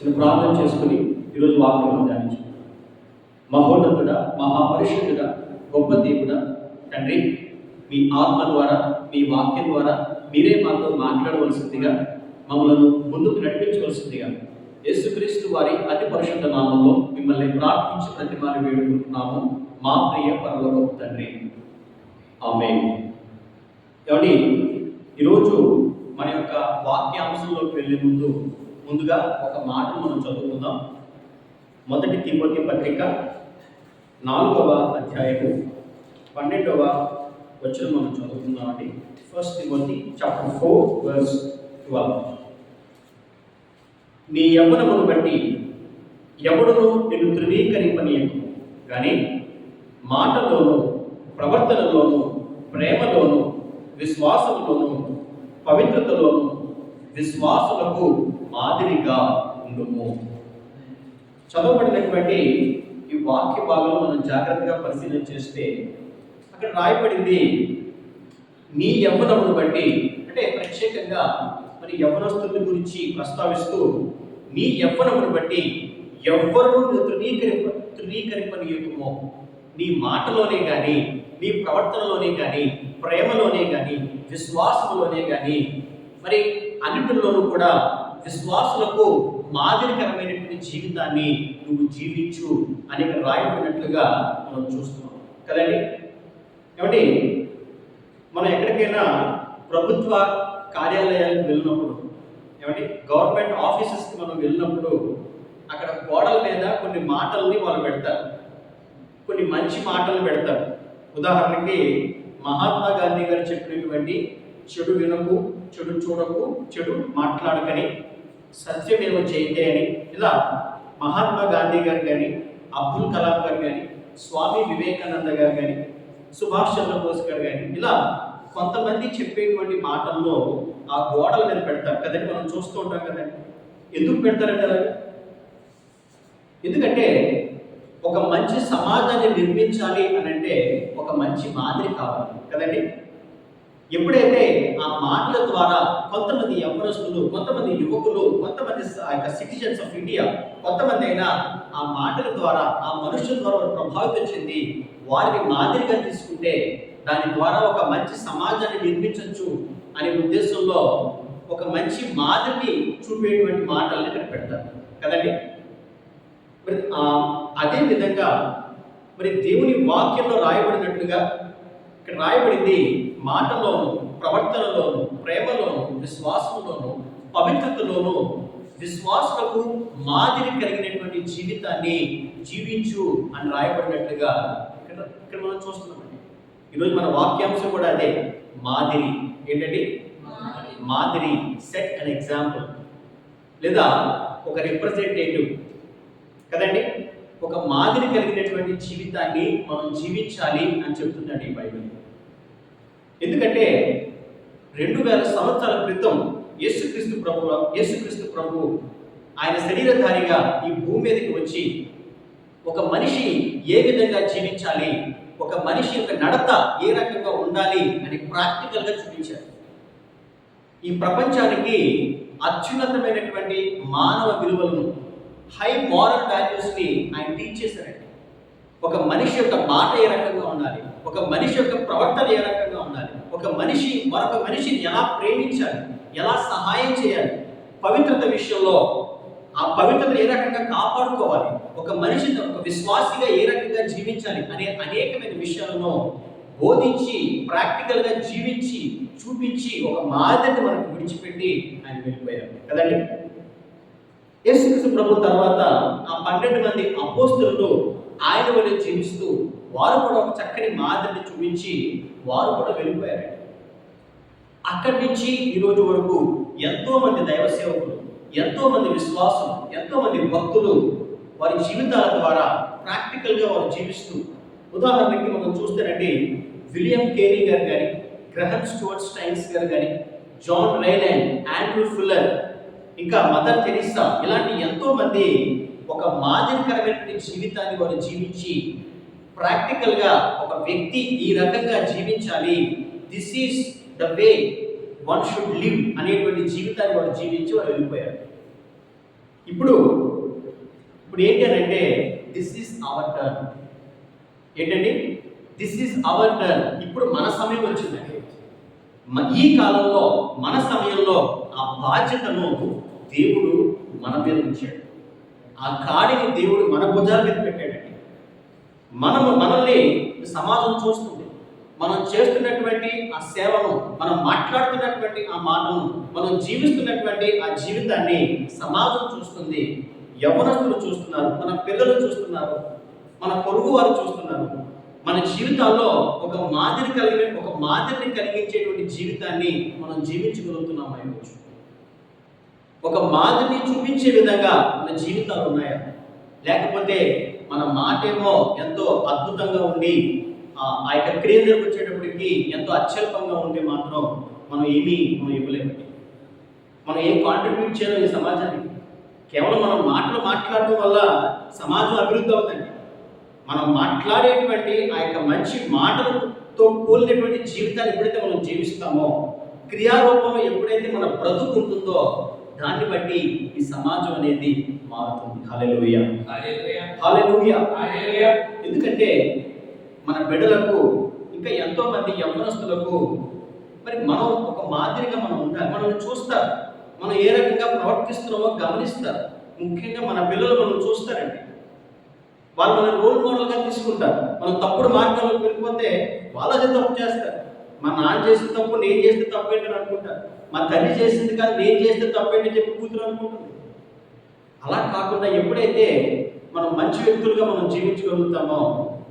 చిన్న ప్రార్థన చేసుకుని ఈరోజు వాక్యం ధ్యానించుకుంటాం మహోన్నతుడ మహాపరిషుద్ధుడ గొప్ప దేవుడ తండ్రి మీ ఆత్మ ద్వారా మీ వాక్యం ద్వారా మీరే మాతో మాట్లాడవలసిందిగా మమ్మలను ముందుకు నడిపించవలసిందిగా యేసుక్రీస్తు వారి అతి పరిశుద్ధ నామంలో మిమ్మల్ని ప్రార్థించి ప్రతిమాని వేడుకుంటున్నాము మా ప్రియ పరలోక తండ్రి. ఆమె కాబట్టి ఈరోజు మన యొక్క వాక్యాంశంలోకి వెళ్ళే ముందు ముందుగా ఒక మాట మనం చదువుకుందాం. మొదటి తిమోతి పత్రిక నాలుగవ అధ్యాయము పన్నెండవ వచ్చిన మనం చదువుకుందామండి first Timothy chapter four verse twelve నీ యవ్వనమును బట్టి ఎవడును నేను ధృవీకరింపనీయకు. కానీ మాటలోను ప్రవర్తనలోను ప్రేమలోను విశ్వాసంలోను పవిత్రతలోను విశ్వాసులకు మాదిరిగా ఉండము. చదవబడినటువంటి ఈ వాక్య భాగంలో మనం జాగ్రత్తగా పరిశీలన చేస్తే అక్కడ రాయబడింది నీ యవ్వనమును బట్టి అంటే ప్రత్యేకంగా మరి యవ్వనస్తుల గురించి ప్రస్తావిస్తూ నీ యవ్వనమును బట్టి ఎవ్వరూ తృణీకరింప తృణీకరింపనీయకమో నీ మాటలోనే కానీ నీ ప్రవర్తనలోనే కానీ ప్రేమలోనే కానీ విశ్వాసంలోనే కానీ మరి అన్నిటిలోనూ కూడా విశ్వాసులకు మాదిరికరమైనటువంటి జీవితాన్ని నువ్వు జీవించు అని రాయబడినట్లుగా మనం చూస్తున్నాం. కదండి? ఏమంటే మనం ఎక్కడికైనా ప్రభుత్వ కార్యాలయాలకు వెళ్ళినప్పుడు ఏమంటే గవర్నమెంట్ ఆఫీసెస్కి మనం వెళ్ళినప్పుడు అక్కడ గోడల మీద కొన్ని మాటల్ని వాళ్ళు పెడతారు. కొన్ని మంచి మాటలు పెడతారు. ఉదాహరణకి మహాత్మా గాంధీ గారు చెప్పినటువంటి చెడు వినకు చెడు చూడకు చెడు మాట్లాడకని సత్యమేవ చేయితే అని ఇలా మహాత్మా గాంధీ గారు కానీ అబ్దుల్ కలాం గారు కానీ స్వామి వివేకానంద గారు కానీ సుభాష్ చంద్రబోస్ గారు కానీ ఇలా కొంతమంది చెప్పేటువంటి మాటల్లో ఆ గోడల మీద పెడతారు కదండి మనం చూస్తూ ఉంటాం కదండి. ఎందుకు పెడతారంటే కదా ఎందుకంటే ఒక మంచి సమాజాన్ని నిర్మించాలి అని అంటే ఒక మంచి మాదిరి కావాలి కదండి. ఎప్పుడైతే ఆ మాటల ద్వారా కొంతమంది యవనస్తులు కొంతమంది యువకులు కొంతమంది ఆ యొక్క సిటిజన్స్ ఆఫ్ ఇండియా కొంతమంది అయినా ఆ మాటల ద్వారా ఆ మనుషుల ద్వారా ప్రభావితం చెంది వారిని మాదిరిగా తీసుకుంటే దాని ద్వారా ఒక మంచి సమాజాన్ని నిర్మించవచ్చు అనే ఉద్దేశంలో ఒక మంచి మాదిరిని చూపేటువంటి మాటల్ని ఇక్కడ పెడతారు. కదండి? మరి అదే విధంగా మరి దేవుని వాక్యంలో రాయబడినట్లుగా ఇక్కడ రాయబడింది మాటలోను ప్రవర్తనలోను ప్రేమలోను విశ్వాసంలోను పవిత్రతలోను విశ్వాసులకు మాదిరి కలిగినటువంటి జీవితాన్ని జీవించు అని రాయబడినట్లుగా ఇక్కడ ఇక్కడ మనం చూస్తున్నామండి. ఈరోజు మన వాక్యాంశం కూడా అదే మాదిరి. ఏంటండి? మాదిరి. సెట్ అన్ ఎగ్జాంపుల్ లేదా ఒక రిప్రజెంటేటివ్ కదండి? ఒక మాదిరి కలిగినటువంటి జీవితాన్ని మనం జీవించాలి అని చెప్తుందండి ఈ బైబిల్. ఎందుకంటే రెండు వేల సంవత్సరాల క్రితం యేసుక్రీస్తు ప్రభు యేసుక్రీస్తు ప్రభు ఆయన శరీరధారిగా ఈ భూమి మీదకి వచ్చి ఒక మనిషి ఏ విధంగా జీవించాలి ఒక మనిషి యొక్క నడత ఏ రకంగా ఉండాలి అని ప్రాక్టికల్గా చూపించారు. ఈ ప్రపంచానికి అత్యున్నతమైనటువంటి మానవ విలువలను హై మారల్ వాల్యూస్ని ఆయన టీచ్ చేశారండి. ఒక మనిషి యొక్క మాట ఏ రకంగా ఉండాలి ఒక మనిషి యొక్క ప్రవర్తన ఏ రకంగా ఉండాలి. ఒక మనిషి మరొక మనిషిని ఎలా ప్రేమించాలి? ఎలా సహాయం చేయాలి? పవిత్రత విషయంలో ఆ పవిత్రత ఏ రకంగా కాపాడుకోవాలి? ఒక మనిషిని ఒక విశ్వాసిగా ఏ రకంగా జీవించాలి అనే అనేకమైన విషయాలను బోధించి ప్రాక్టికల్గా జీవించి చూపించి ఒక మాదిరిని మనకు విడిచిపెట్టి ఆయన వెళ్ళిపోయారు కదండి? యేసుక్రీస్తు ప్రభు తర్వాత ఆ పన్నెండు మంది అపోస్తులను ఆయన వల్ల జీవిస్తూ వారు కూడా ఒక చక్కని మాదిరిని చూపించి వారు కూడా వెళ్ళిపోయారు. అక్కడి నుంచి ఈరోజు వరకు ఎంతో మంది దైవ సేవకులు ఎంతో మంది విశ్వాసం ఎంతో మంది భక్తులు వారి జీవితాల ద్వారా ప్రాక్టికల్గా వారు జీవిస్తూ ఉదాహరణకి మనం చూస్తేనండి విలియం కేరీ గారు కానీ గ్రహం స్టూవర్ట్ స్టైన్స్ గారు కానీ జాన్ రైలాండ్ ఆండ్రూ ఫుల్లర్ ఇంకా మదర్ తెరిసా ఇలాంటి ఎంతో మంది ఒక మాదిరికరమైన జీవితాన్ని వారు జీవించి ప్రాక్టికల్గా ఒక వ్యక్తి ఈ రకంగా జీవించాలి. This is the way one should live అనేటువంటి జీవితాన్ని వాడు జీవించి వాడు వెళ్ళిపోయారు ఇప్పుడు ఇప్పుడు ఏంటంటే దిస్ ఈస్ అవర్ టర్న్ ఏంటండి? దిస్ ఈస్ అవర్ టర్న్ ఇప్పుడు మన సమయం వచ్చిందండి. ఈ కాలంలో మన సమయంలో ఆ బాధ్యతను దేవుడు మన మీద ఉంచాడు. ఆ కాడిని దేవుడు మన భుజాల మీద పెట్టాడండి. మనము మనల్ని సమాజం చూస్తుంది. మనం చేస్తున్నటువంటి ఆ సేవను మనం మాట్లాడుతున్నటువంటి ఆ మాటను మనం జీవిస్తున్నటువంటి ఆ జీవితాన్ని సమాజం చూస్తుంది. యవనస్తులు చూస్తున్నారు మన పిల్లలు చూస్తున్నారు మన పొరుగు వారు చూస్తున్నారు. మన జీవితాల్లో ఒక మాదిరి కలిగిన ఒక మాదిరిని కలిగించేటువంటి జీవితాన్ని మనం జీవించగలుగుతున్నాం అయ్యవచ్చు ఒక మాదిరిని చూపించే విధంగా మన జీవితాలు ఉన్నాయా? లేకపోతే మన మాట ఏమో ఎంతో అద్భుతంగా ఉండి ఆ యొక్క క్రియ దగ్గరకు వచ్చేటప్పటికి ఎంతో అత్యల్పంగా ఉంటే మాత్రం మనం ఏమీ మనం ఇవ్వలేము. మనం ఏం కాంట్రిబ్యూట్ చేయలేం ఈ సమాజానికి. కేవలం మనం మాటలు మాట్లాడటం వల్ల సమాజం అభివృద్ధి అవుతుంది. మనం మాట్లాడేటువంటి ఆ యొక్క మంచి మాటలతో కూలినటువంటి జీవితాన్ని ఎప్పుడైతే మనం జీవిస్తామో క్రియారూపంలో ఎప్పుడైతే మన బ్రతుకు ఉంటుందో దాన్ని బట్టి ఈ సమాజం అనేది మారుతుంది. హల్లెలూయ. హల్లెలూయా. ఎందుకంటే మన బిడ్డలకు ఇంకా ఎంతో మంది యవ్వనస్తులకు మరి మనం ఒక మాదిరిగా మనం ఉండాలి. మనల్ని చూస్తారు. మనం ఏ రకంగా ప్రవర్తిస్తున్నామో గమనిస్తారు. ముఖ్యంగా మన పిల్లలు మనం చూస్తారండి. వాళ్ళు మన రోల్ మోడల్గా తీసుకుంటారు. మనం తప్పుడు మార్గంలోకి వెళ్ళిపోతే వాళ్ళు అదే తప్పు చేస్తారు. మా నాన్న చేసిన తప్పు నేను చేస్తే తప్పు ఏంటని అనుకుంటారు. మా తల్లి చేసింది కాదు నేను చేస్తే తప్పు ఏంటని చెప్పి కూతురు అనుకుంటుంది. అలా కాకుండా ఎప్పుడైతే మనం మంచి వ్యక్తులుగా మనం జీవించగలుగుతామో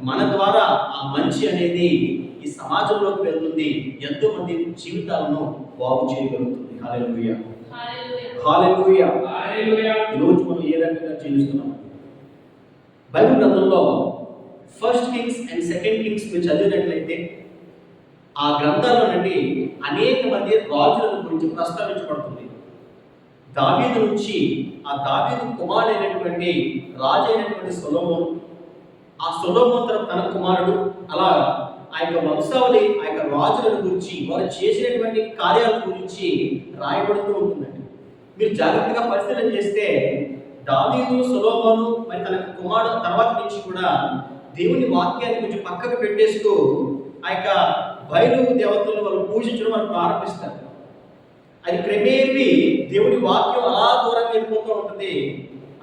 మన ద్వారా ఆ మంచి అనేది ఈ సమాజంలోకి వెళ్తుంది. ఎంతో మంది జీవితాలను బాగు చేయగలుగుతుంది. హాలెలూయా హాలెలూయా ఈరోజు మనం ఏ రకంగా జీవిస్తున్నాం? బైబిల్ గ్రంథంలో first Kings and second Kings మీరు చదివినట్లయితే ఆ గ్రంథాల్లో నుండి అనేక మంది రాజుల గురించి ప్రస్తావించబడుతుంది. దావీదు నుంచి ఆ దావీదు కుమారుడైనటువంటి రాజు అయినటువంటి సులభం ఆ సొలొమోన్ తన కుమారుడు అలా ఆ యొక్క వంశావళి ఆ యొక్క రాజుల గురించి వారు చేసినటువంటి కార్యాల గురించి రాయబడుతూ ఉంటుందండి. మీరు జాగ్రత్తగా పరిశీలన చేస్తే దావీదు సొలొమోను మరి తన కుమారుడు తర్వాత నుంచి కూడా దేవుని వాక్యాన్ని కొంచెం పక్కకు పెట్టేస్తూ ఆ యొక్క బయలు దేవతలను వాళ్ళు పూజించడం మనం ప్రారంభిస్తారు అది క్రమేపీ దేవుని వాక్యం అలా దూరంగా వెళ్ళిపోతూ ఉంటుంది.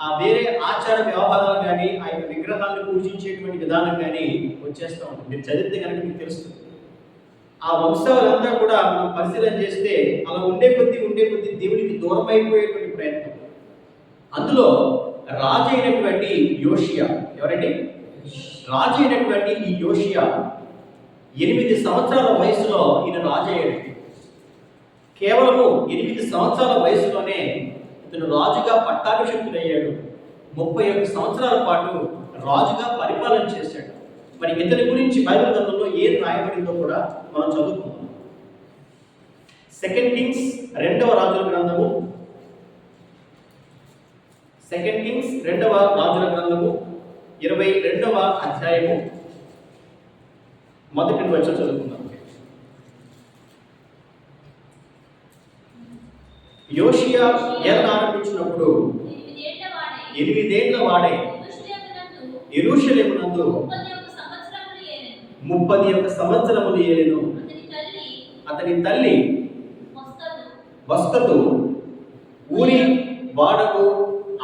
ఆ వేరే ఆచార వ్యవహారాలు కానీ ఆ యొక్క విగ్రహాలను పూజించేటువంటి విధానం కానీ వచ్చేస్తూ ఉంటుంది. మీరు చదివితే కనుక మీకు తెలుస్తుంది. ఆ వంశాలంతా కూడా మనం పరిశీలన చేస్తే అలా ఉండే కొద్దీ ఉండే కొద్దీ దేవునికి దూరం అయిపోయేటువంటి ప్రయత్నం. అందులో రాజు అయినటువంటి యోషియా ఎవరండి? రాజు అయినటువంటి ఈ యోషియా ఎనిమిది సంవత్సరాల వయసులో ఈయన రాజయ్యాడు. కేవలము ఎనిమిది సంవత్సరాల వయసులోనే ఇతను రాజుగా పట్టాభిషక్తుడయ్యాడు. ముప్పై ఒక్క సంవత్సరాల పాటు రాజుగా పరిపాలన చేశాడు. మరి ఇతని గురించి బైబిల్ గ్రంథంలో ఏం రాయబడిందో కూడా మనం చదువుకుందాం. సెకండ్ కింగ్స్ రెండవ రాజుల గ్రంథము. సెకండ్ కింగ్స్ రెండవ రాజుల గ్రంథము. ఇరవై రెండవ అధ్యాయము. మొదటి వచ్చి చదువుకుందాం. యోషియా ఏళ్ళ ఆరంభించినప్పుడు ఎనిమిదేళ్ళ వాడే ఎరుషలేమునందు ముప్పది ఒక సంవత్సరములు ఏలేను. యొక్క అతని తల్లి అతని తల్లి ఊరి వాడకు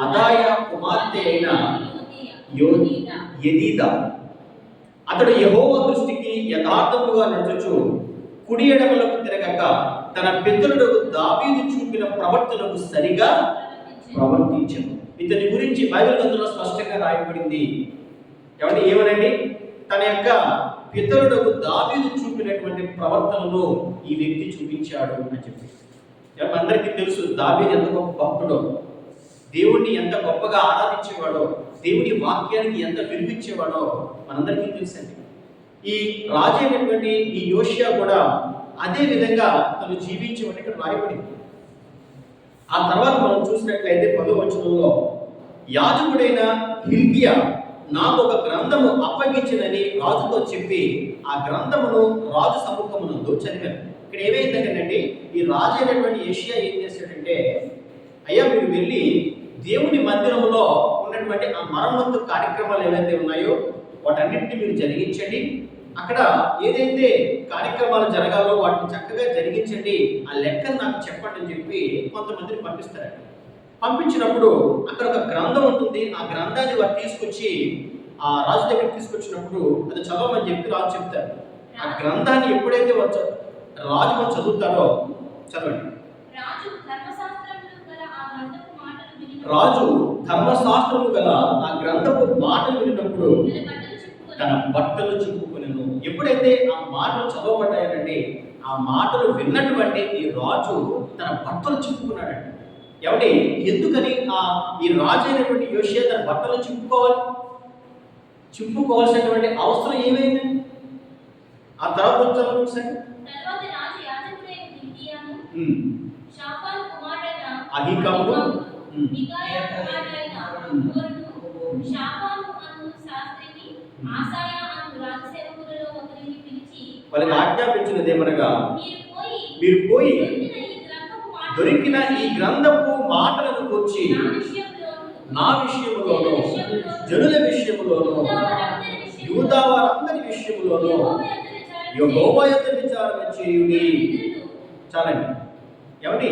అదాయ కుమార్తె అయిన యో ఎదీద అతడు యహోవ దృష్టికి యథార్థముగా నడుచుచు కుడి ఎడమలకు తిరగక తన పితరుడు దావీదు చూపిన ప్రవర్తనకు సరిగా ప్రవర్తించను. ఇతని గురించి బైబిల్ గ్రంథంలో స్పష్టంగా రాయబడింది. ఏమంటే ఏమనండి? తన యొక్క పితరుడకు దావీదు చూపినటువంటి ప్రవర్తనలో ఈ వ్యక్తి చూపించాడు అని చెప్పి. అందరికీ తెలుసు దావీదు ఎంత గొప్ప భక్తుడో దేవుణ్ణి ఎంత గొప్పగా ఆరాధించేవాడో దేవుని వాక్యానికి ఎంత వినిపించేవాడో మనందరికీ తెలుసండి. ఈ రాజు అయినటువంటి ఈ యోషియా కూడా అదే విధంగా తను జీవించమని ఇక్కడ రాయబడింది. ఆ తర్వాత మనం చూసినట్లయితే పదో వచనంలో యాజకుడైన హిల్కియా నాకు ఒక గ్రంథము అప్పగించినని రాజుతో చెప్పి ఆ గ్రంథమును రాజు సముఖమునందు చదివాను ఇక్కడ ఏమైందంటేనండి ఈ రాజు అయినటువంటి ఏషియా ఏం చేశాడంటే అయ్యా మీరు వెళ్ళి దేవుని మందిరంలో ఉన్నటువంటి ఆ మరమ్మత్తు కార్యక్రమాలు ఏవైతే ఉన్నాయో వాటన్నిటిని మీరు జరిగించండి. అక్కడ ఏదైతే కార్యక్రమాలు జరగాలో వాటిని చక్కగా జరిగించండి ఆ లెక్కను నాకు చెప్పండి అని చెప్పి కొంతమందిని పంపిస్తారండి. పంపించినప్పుడు అక్కడ ఒక గ్రంథం ఉంటుంది ఆ గ్రంథాన్ని వారు తీసుకొచ్చి ఆ రాజు దగ్గర తీసుకొచ్చినప్పుడు అది చదవమని చెప్పి రాజు చెప్తారు. ఆ గ్రంథాన్ని ఎప్పుడైతే వారు రాజు వారు చదువుతారో చదవండి. రాజు ధర్మశాస్త్రము గల ఆ గ్రంథపు మాటలు విన్నప్పుడు తన బట్టలు చింపుకొనెను ఎప్పుడైతే ఆ మాటలు చదవబడ్డాయంటే ఆ మాటలు విన్నటువంటి ఈ రాజు తన బట్టలు చింపుకున్నాడండి ఏమండి? ఎందుకని ఆ ఈ రాజు అయినటువంటి యోషియా తన బట్టలు చింపుకోవాలి చింపుకోవాల్సినటువంటి అవసరం ఏమైంది? ఆ తర్వాత వచ్చాము ఒకసారి. తరువాత వాళ్ళకి ఆజ్ఞాపించినది ఏమనగా మీరు పోయి దొరికిన ఈ గ్రంథపు మాటలను కూర్చి నా విషయంలోను, జనుల విషయములోను యూదా వారందరి విషయములోను యెహోవా యొక్క విచారణ చేయుడి. చాలండి. ఏమండి?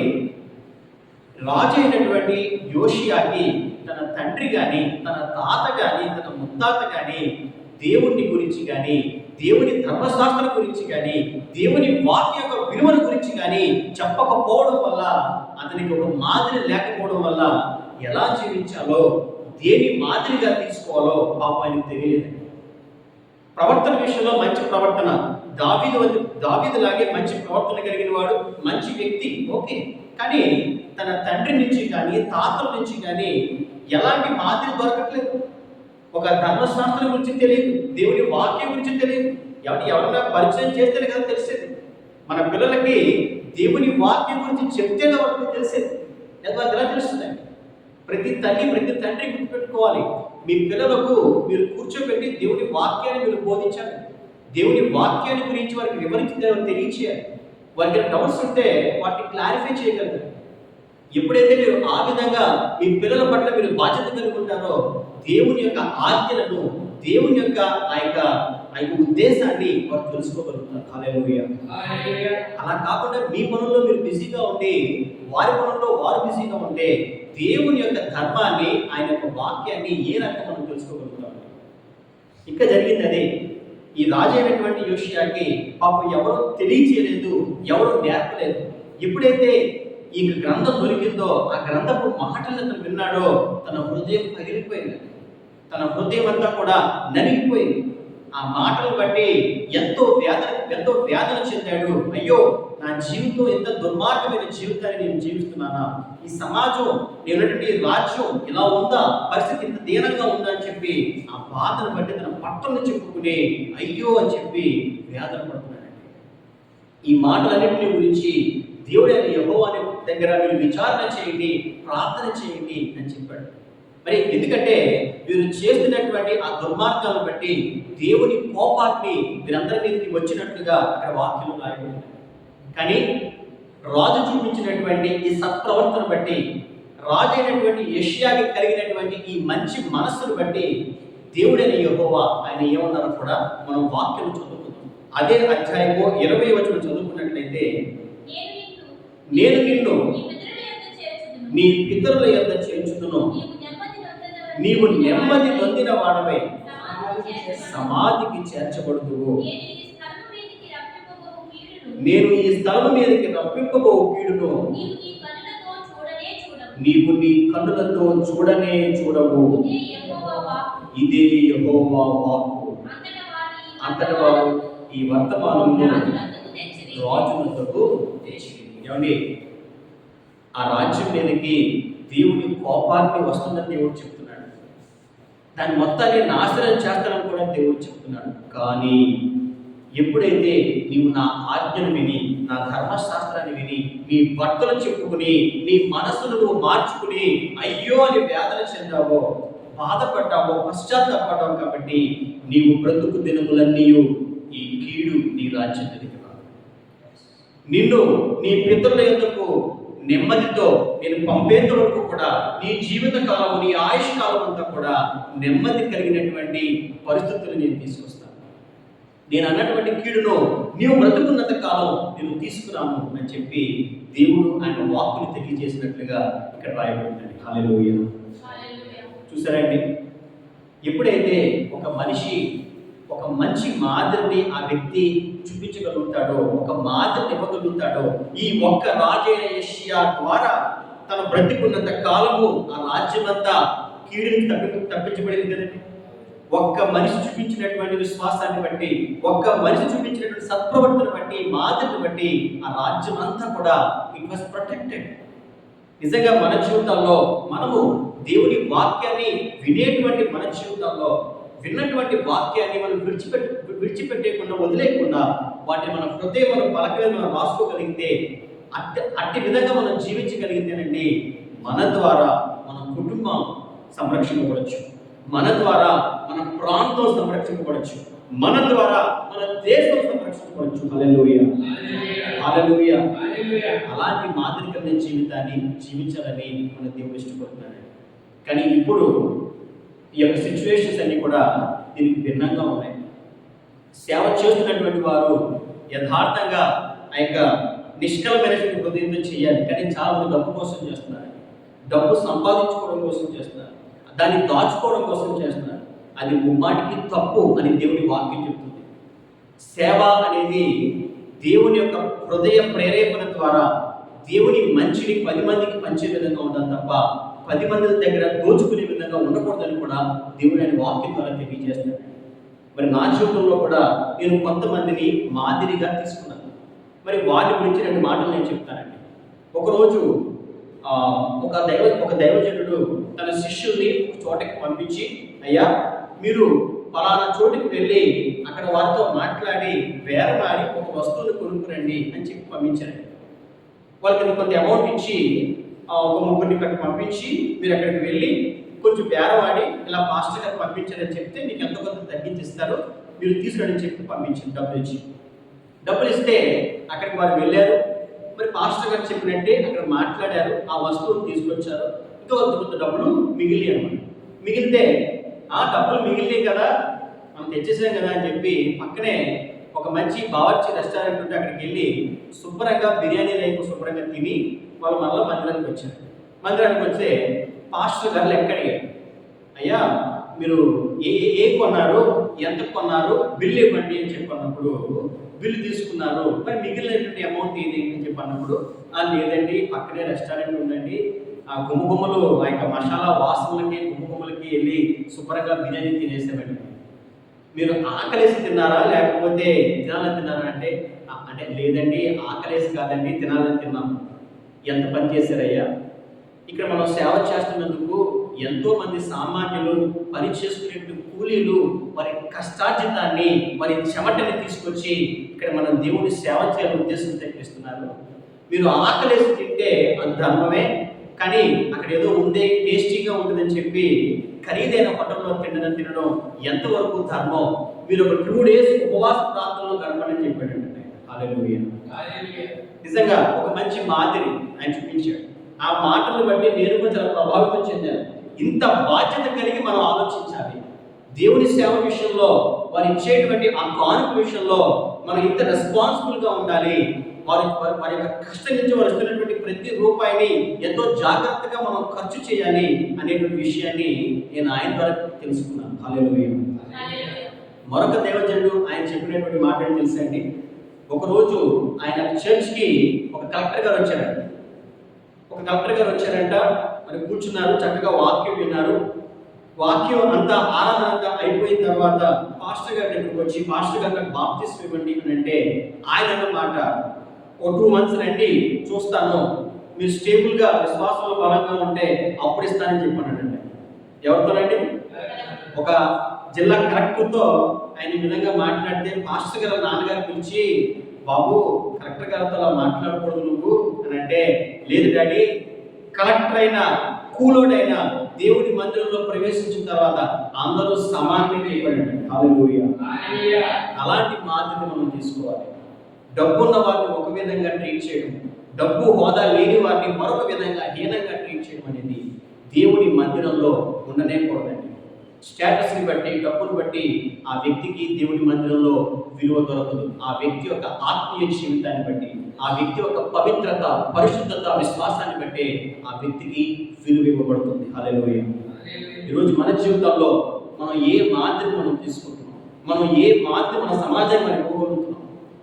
రాజు అయినటువంటి యోషియాకి తన తండ్రి గాని తన తాత గాని తన ముత్తాత గాని దేవుని గురించి కానీ దేవుని ధర్మశాస్త్రం గురించి కానీ దేవుని వాక్య యొక్క విలువల గురించి కానీ చెప్పకపోవడం వల్ల అతనికి ఒక మాదిరి లేకపోవడం వల్ల ఎలా జీవించాలో దేని మాదిరిగా తీసుకోవాలో పాప ఆయనకు తెలియలేదు. ప్రవర్తన విషయంలో మంచి ప్రవర్తన. దావీదు వంటి దావీదులాగే మంచి ప్రవర్తన కలిగిన వాడు మంచి వ్యక్తి ఓకే. కానీ తన తండ్రి నుంచి కానీ తాతల నుంచి కానీ ఎలాంటి మాదిరి దొరకట్లేదు. ఒక ధర్మశాస్త్రం గురించి తెలియదు దేవుని వాక్యం గురించి తెలియదు. ఎవరు ఎవరైనా పరిచయం చేస్తేనే కదా తెలిసేది. మన పిల్లలకి దేవుని వాక్యం గురించి చెప్తేనే వాళ్ళకి తెలిసేది. లేదా ఎలా తెలుస్తుందండి ప్రతి తల్లి ప్రతి తండ్రి గుర్తుపెట్టుకోవాలి. మీ పిల్లలకు మీరు కూర్చోబెట్టి దేవుని వాక్యాన్ని మీరు బోధించాలి. దేవుని వాక్యాన్ని గురించి వారికి వివరించి తెలియచేయాలి. వారికి డౌట్స్ ఉంటే వాటిని క్లారిఫై చేయగలరు ఎప్పుడైతే మీరు ఆ విధంగా మీ పిల్లల పట్ల మీరు బాధ్యత కలిగి దేవుని యొక్క ఆజ్ఞలను దేవుని యొక్క ఆ యొక్క ఆ యొక్క ఉద్దేశాన్ని వారు తెలుసుకోగలుగుతారు. హల్లెలూయా. అలా కాకుండా మీ పనుల్లో మీరు బిజీగా ఉండి వారి పనుల్లో వారు బిజీగా ఉంటే దేవుని యొక్క ధర్మాన్ని ఆయన యొక్క వాక్యాన్ని ఏ రకంగా మనం తెలుసుకోగలుగుతాం? ఇంకా జరిగింది అదే. ఈ రాజు అయినటువంటి యోషియాకి పాపం ఎవరు తెలియచేయలేదు ఎవరు నేర్పలేదు. ఎప్పుడైతే ఈ గ్రంథం దొరికిందో ఆ గ్రంథపు మాటలను అతను విన్నాడో తన హృదయం పగిలిపోయిందండి తన హృదయం అంతా కూడా నలిగిపోయింది. ఆ మాటలు బట్టి ఎంతో వేదన ఎంతో వేదన చెందాడు. అయ్యో నా జీవితం ఎంత దుర్మార్గమైన జీవితాన్ని నేను జీవిస్తున్నానా? ఈ సమాజం నేనటువంటి రాజ్యం ఇలా ఉందా? పరిస్థితి ఇంత దీనంగా ఉందా అని చెప్పి ఆ బాధను బట్టి తన పట్టణం చెప్పుకుని అయ్యో అని చెప్పి వేదన పడుతున్నాడండి. ఈ మాటలన్నింటినీ గురించి దేవుడు అని యహోవాని దగ్గర మీరు విచారణ చేయండి ప్రార్థన చేయండి అని చెప్పాడు. మరి ఎందుకంటే మీరు చేస్తున్నటువంటి ఆ దుర్మార్గాలను బట్టి దేవుని కోపాన్ని మీరందరి మీదకి వచ్చినట్లుగా అక్కడ వాక్యం రాయబడింది. కానీ రాజు చూపించినటువంటి ఈ సత్ప్రవర్తన బట్టి రాజు అయినటువంటి యష్యాకి కలిగినటువంటి ఈ మంచి మనస్సును బట్టి దేవుడైన యహోవా ఆయన ఏమన్నారో కూడా మనం వాక్యం చదువుకుందాం. అదే అధ్యాయము ఇరవై వచ్చిన చదువుకున్నట్లయితే నేను నేను నిన్ను నీ పితరుల యొద్ద నీ పితరుల యొద్ద చేర్చుదును. చేర్చుదును నీవు నెమ్మది నొందిన వాడవై సమాధికి చేర్చబడుదువు నేను ఈ స్థలము మీదికి రప్పింపబో కీడును నీవు నీ కన్నులతో చూడనే చూడవు. ఇదే యెహోవా వాక్కు. అంతటా వారు ఈ అంతటి వారు ఈ వర్తమానమును రాజులందుకు తెచ్చిరి. రాజునంతకు తెచ్చిరి. ఏమండి? ఆ రాజ్యం మీదకి దేవుని కోపాన్ని వస్తుందని దేవుడు చెప్తున్నాడు. దాన్ని మొత్తాన్ని నాశనం చేస్తానని కూడా దేవుడు చెప్తున్నాడు. కానీ ఎప్పుడైతే నీవు నా ఆజ్ఞను విని నా ధర్మశాస్త్రాన్ని విని నీ భర్తలు చెప్పుకుని నీ మనసును నువ్వు మార్చుకుని అయ్యో అని వేదన చెందావో బాధపడ్డావో పశ్చాత్తాపడ్డావు కాబట్టి నీవు బ్రతుకు దినములన్నీ ఈ కీడు నీ రాజ్యం నిన్ను నీ పితరుల యొద్దకు నెమ్మదితో నేను పంపేంత వరకు కూడా నీ జీవిత కాలం నీ ఆయుష్ కాలం అంతా కూడా నెమ్మది కలిగినటువంటి పరిస్థితులు నేను తీసుకొస్తాను. నేను అన్నటువంటి కీడును నీవు బ్రతుకున్నంత కాలం నేను తీసుకురాను అని చెప్పి దేవుడు ఆయన వాక్కుని తెలియజేసినట్లుగా ఇక్కడ రాయబడిందండి హల్లెలూయా. హల్లెలూయా. చూసారండి ఎప్పుడైతే ఒక మనిషి ఒక మంచి మాదిరిని ఆ వ్యక్తి చూపించగలుగుతాడో ఒక మాదిరిని ఇవ్వగలుగుతాడో ఈ ఒక్క రాజైన ద్వారా తన బ్రతికున్నంత కాలము ఆ రాజ్యమంతా కీడుని తప్పి తప్పించబడింది కదండి. ఒక్క మనిషి చూపించినటువంటి విశ్వాసాన్ని బట్టి ఒక్క మనిషి చూపించినటువంటి సత్ప్రవర్తన బట్టి మాదిరిని బట్టి ఆ రాజ్యం అంతా కూడా ఇట్ వాస్ ప్రొటెక్టెడ్ నిజంగా మన జీవితాల్లో మనము దేవుని వాక్యాన్ని వినేటువంటి మన జీవితాల్లో విన్నటువంటి వాక్యాన్ని మనం విడిచిపెట్టి విడిచిపెట్టేయకుండా వదిలేయకుండా వాటిని మన హృదయం మన పలక మనం రాసుకోగలిగితే అట్టి అట్టి విధంగా మనం జీవించగలిగితేనండి మన ద్వారా మన కుటుంబం సంరక్షింపబడచ్చు. మన ద్వారా మన ప్రాంతం సంరక్షింపబడచ్చు. మన ద్వారా మన దేశం సంరక్షించబడచ్చు హల్లెలూయా. అలాంటి మాదిరికమైన జీవితాన్ని జీవించాలని మన దేవుడు ఇష్టపడుతున్నాడు. కానీ ఇప్పుడు ఈ యొక్క సిచ్యువేషన్స్ అన్నీ కూడా దీనికి భిన్నంగా ఉన్నాయి. సేవ చేస్తున్నటువంటి వారు యథార్థంగా ఆ యొక్క నిష్కలమైనటువంటి హృదయంతో చేయాలి. కానీ చాలా మంది డబ్బు కోసం చేస్తున్నారు. డబ్బు సంపాదించుకోవడం కోసం చేస్తున్నారు. దాన్ని దాచుకోవడం కోసం చేస్తున్నారు. అది ముమ్మాటికి తప్పు అని దేవుని వాక్యం చెప్తుంది. సేవ అనేది దేవుని యొక్క హృదయ ప్రేరేపణ ద్వారా దేవుని మంచిని పది మందికి పంచే విధంగా ఉండాలి తప్ప పది మంది దగ్గర దోచుకునే విధంగా ఉండకూడదని కూడా దేవుడు ఆయన వాక్యం ద్వారా తెలియజేస్తున్నాడు. మరి నా జీవితంలో కూడా నేను కొంతమందిని మాదిరిగా తీసుకున్నాను. మరి వారి గురించి రెండు మాటలు నేను చెప్తానండి. ఒకరోజు ఒక దైవ ఒక దైవజనుడు తన శిష్యుల్ని ఒక చోటకి పంపించి అయ్యా మీరు పలానా చోటుకి వెళ్ళి అక్కడ వారితో మాట్లాడి వేరమాడి ఒక వస్తువుని కొనుక్కురండి అని చెప్పి పంపించారు వాళ్ళకి కొంత అమౌంట్ ఇచ్చి ఒక ముగ్గురిని ఇక్కడ పంపించి మీరు అక్కడికి వెళ్ళి కొంచెం బేరవాడి ఇలా పాస్టర్ గారు పంపించారని చెప్తే మీకు ఎంతో కొంత తగ్గించిస్తారు. మీరు తీసుకురండి చెప్పి పంపించారు డబ్బులు ఇచ్చి. డబ్బులు ఇస్తే అక్కడికి వారు వెళ్ళారు. మరి పాస్టర్ గారు చెప్పినట్టే అక్కడ మాట్లాడారు ఆ వస్తువులు తీసుకొచ్చారు. ఇంకా కొంత కొంత డబ్బులు మిగిలి అనమాట మిగిలితే ఆ డబ్బులు మిగిలినాయి కదా మనం తెచ్చేసాం కదా అని చెప్పి పక్కనే ఒక మంచి బావర్చి రెస్టారెంట్ ఉంటే అక్కడికి వెళ్ళి శుభ్రంగా బిర్యానీ రైపు శుభ్రంగా తిని వాళ్ళు మళ్ళీ మందిరానికి వచ్చారు. మందిరానికి వస్తే పాస్టర్ గారు లెక్క అడిగారు. అయ్యా మీరు ఏ ఏ- కొన్నారు? ఎంత కొన్నారు? బిల్లు ఇవ్వండి అని చెప్పన్నప్పుడు బిల్లు తీసుకున్నారు. మరి మిగిలినటువంటి అమౌంట్ ఏది అని చెప్పన్నప్పుడు "ఆ, లేదండి పక్కనే రెస్టారెంట్ ఉందండి. ఆ గుమ్మగుమ్మలు ఆ యొక్క మసాలా వాసనలకి గుమ్మగుమ్మలకి వెళ్ళి శుభ్రంగా బిర్యానీ తినేసామండి మీరు ఆకలేసి తిన్నారా? లేకపోతే తినాలని తిన్నారా? అంటే అంటే లేదండి ఆకలేసి కాదండి తినాలని తిన్నాము. ఎంత పని చేశారయ్యా? ఇక్కడ మనం సేవ చేస్తున్నందుకు ఎంతో మంది సామాన్యులు పని చేసుకునే కూలీలు వారి కష్టార్జితాన్ని వారి చెమటని తీసుకొచ్చి ఇక్కడ మనం దేవుని సేవ చేయాలని ఉద్దేశం తెప్పిస్తున్నారు. మీరు ఆకలేసి తింటే అది ధర్మమే కానీ అక్కడ ఏదో ఉందే టేస్టీగా ఉంటుందని చెప్పి ఖరీదైన హోటల్లో తినడం తినడం ఎంతవరకు ధర్మం? మీరు ఒక టూ డేస్ ఉపవాస ప్రాంతంలో గడపని చెప్పాడు హల్లెలూయా. హల్లెలూయా. నిజంగా ఒక మంచి మాదిరి. ఆయన చూపించాడు. ఆ మాటలను బట్టి నేను కూడా చాలా ప్రభావితం చెందాను. ఇంత బాధ్యత కలిగి మనం ఆలోచించాలి. దేవుని సేవ విషయంలో వారు ఇచ్చేటువంటి ఆ కానుక విషయంలో మనం ఇంత రెస్పాన్సిబుల్గా ఉండాలి. వారి వారి- వారి యొక్క కష్టం నుంచి వారు వస్తున్నటువంటి ప్రతి రూపాయిని ఎంతో జాగ్రత్తగా మనం ఖర్చు చేయాలి అనేటువంటి విషయాన్ని నేను ఆయన ద్వారా తెలుసుకున్నాను. హల్లెలూయా. మరొక దేవజనుడు ఆయన చెప్పినటువంటి మాట ఏంటి తెలుసా అండి? ఒకరోజు ఆయన చర్చ్కి ఒక కలెక్టర్ గారు వచ్చారండి. కలెక్టర్ గారు వచ్చారంట. మరి కూర్చున్నారు చక్కగా వాక్యం విన్నారు. వాక్యం అంతా ఆరాధన అంతా అయిపోయిన తర్వాత పాస్టర్ గారి దగ్గరకు వచ్చి పాస్టర్ గారు నాకు బాప్తిస్మ్ ఇవ్వండి అని అంటే ఆయన అన్నమాట ఒక టూ మంత్స్ రండి చూస్తాను. మీరు స్టేబుల్గా విశ్వాసంలో బలంగా ఉంటే అప్పుడు ఇస్తానని చెప్పానండి ఎవరితోనండి ఒక జిల్లా కలెక్టర్తో ఆయన విధంగా మాట్లాడితే పాస్టర్ గారు నాన్నగారు పిలిచి బాబు కలెక్టర్ గారితో అలా మాట్లాడకూడదు నువ్వు. అంటే లేదు డాడీ కలెక్టర్ అయిన కూలోడైన దేవుడి మందిరంలో ప్రవేశించిన తర్వాత అందరూ హల్లెలూయా. హల్లెలూయా. అలాంటి మాదిరిని మనం తీసుకోవాలి. డబ్బున్న వారిని ఒక విధంగా ట్రీట్ చేయడం డబ్బు హోదా లేని వారిని మరొక విధంగా హీనంగా ట్రీట్ చేయడం అనేది దేవుని మందిరంలో ఉండనే కూడదండి. స్టేటస్ని బట్టి డబ్బును బట్టి ఆ వ్యక్తికి దేవుని మందిరంలో విలువ దొరకదు. ఆ వ్యక్తి యొక్క ఆత్మీయ జీవితాన్ని బట్టి ఆ వ్యక్తి యొక్క పవిత్రత పరిశుద్ధత విశ్వాసాన్ని బట్టి ఆ వ్యక్తికి విలువ ఇవ్వబడుతుంది. హల్లెలూయా. ఈరోజు మన జీవితంలో మనం ఏ మాదిరి మనం తీసుకుంటున్నాం? మనం ఏ మాదిరి మన సమాజాన్ని మనం ఇవ్వగలుగుతున్నాం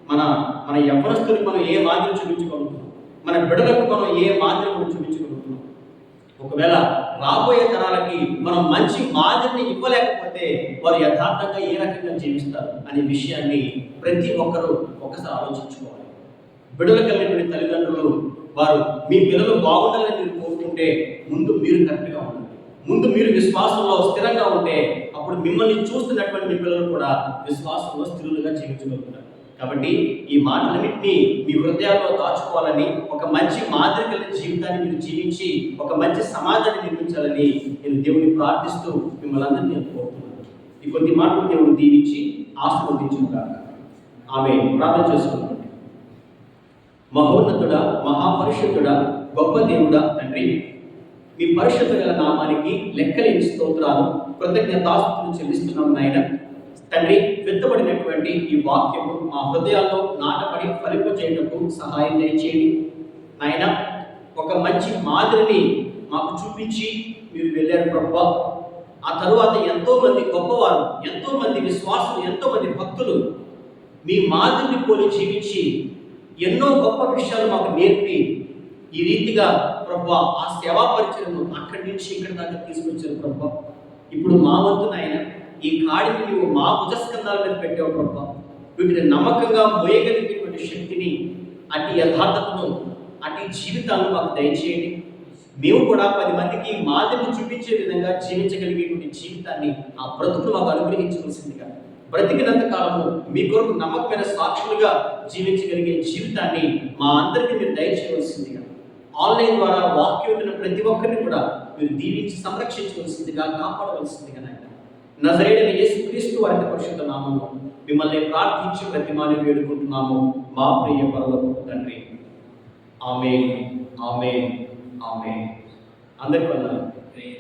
మన మన యవ్వనస్తులకు మనం ఏ మాదిరి చూపించగలుగుతున్నాం? మన బిడ్డలకు మనం ఏ మాదిరి మనం చూపించగలుగుతున్నాం? ఒకవేళ రాబోయే తరాలకి మనం మంచి మాదిరిని ఇవ్వలేకపోతే వారు యథార్థంగా ఏ రకంగా జీవిస్తారు అనే విషయాన్ని ప్రతి ఒక్కరూ ఒకసారి ఆలోచించుకోవాలి. బిడ్డలు కలిగినటువంటి తల్లిదండ్రులు వారు మీ పిల్లలు బాగుండాలని మీరు కోరుకుంటే ముందు మీరు కరెక్ట్గా ఉండండి. ముందు మీరు విశ్వాసంలో స్థిరంగా ఉంటే అప్పుడు మిమ్మల్ని చూస్తున్నటువంటి మీ పిల్లలు కూడా విశ్వాసంలో స్థిరులుగా జీవించగలుగుతారు. కాబట్టి ఈ మాటలన్నింటినీ మీ హృదయాల్లో దాచుకోవాలని ఒక మంచి మాదిరి కలిగిన జీవితాన్ని మీరు జీవించి ఒక మంచి సమాజాన్ని నిర్మించాలని నేను దేవుని ప్రార్థిస్తూ మిమ్మల్ని అందరినీ నేను కోరుతున్నాను. ఈ కొద్ది మాటలు దేవుడు దీవించి ఆశీర్వదించుగాక ఆమె ప్రార్థన చేసుకున్నాను మహోన్నతుడా మహాపరిషుద్ధుడా గొప్ప దేవుడా తండ్రి మీ పరిషత్తు గల నామానికి లెక్కలేని స్తోత్రాలు కృతజ్ఞతాస్తులు చెల్లిస్తున్నాం నాయన. తండ్రి విత్తబడినటువంటి ఈ వాక్యము మా హృదయాల్లో నాటబడి ఫలింపజేయటకు సహాయం దయచేయండి. ఆయన ఒక మంచి మాదిరిని మాకు చూపించి మీరు వెళ్ళారు ప్రభా. ఆ తరువాత ఎంతోమంది గొప్పవారు ఎంతోమంది విశ్వాసులు ఎంతోమంది భక్తులు మీ మాదిరిని పోలి జీవించి ఎన్నో గొప్ప విషయాలు మాకు నేర్పి ఈ రీతిగా ప్రభా ఆ సేవా పరిచయను అక్కడి నుంచి ఇక్కడ దాకా తీసుకొచ్చారు ప్రభా. ఇప్పుడు మా వంతు ఈ కాడిని నువ్వు మా భుజస్కంధాల మీద పెట్టావు ప్రభా. వీటిని నమ్మకంగా మోయగలిగినటువంటి శక్తిని అటు యథార్థతను అటు జీవితాలను మాకు దయచేయండి. మేము కూడా పది మందికి మాదిరిని చూపించే విధంగా జీవించగలిగేటువంటి జీవితాన్ని ఆ బ్రతుకులు మాకు అనుగ్రహించవలసిందిగా. బ్రతికినంత కాలము మీ కొరకు నమ్మకమైన సాక్షులుగా జీవించగలిగే జీవితాన్ని మా అందరికీ మీరు దయచేయవలసిందిగా. ఆన్లైన్ ద్వారా వాక్యం ఉన్న ప్రతి ఒక్కరిని కూడా మీరు దీవించి సంరక్షించవలసిందిగా కాపాడవలసిందిగా నజరేడని యేసు క్రీస్తు వారి పరిశుద్ధ నామము మిమ్మల్ని ప్రార్థించి ప్రతిమాని వేడుకుంటున్నాము మా ప్రియ పరలోక తండ్రి ఆమె ఆమె ఆమె అందరికీ వందనాలు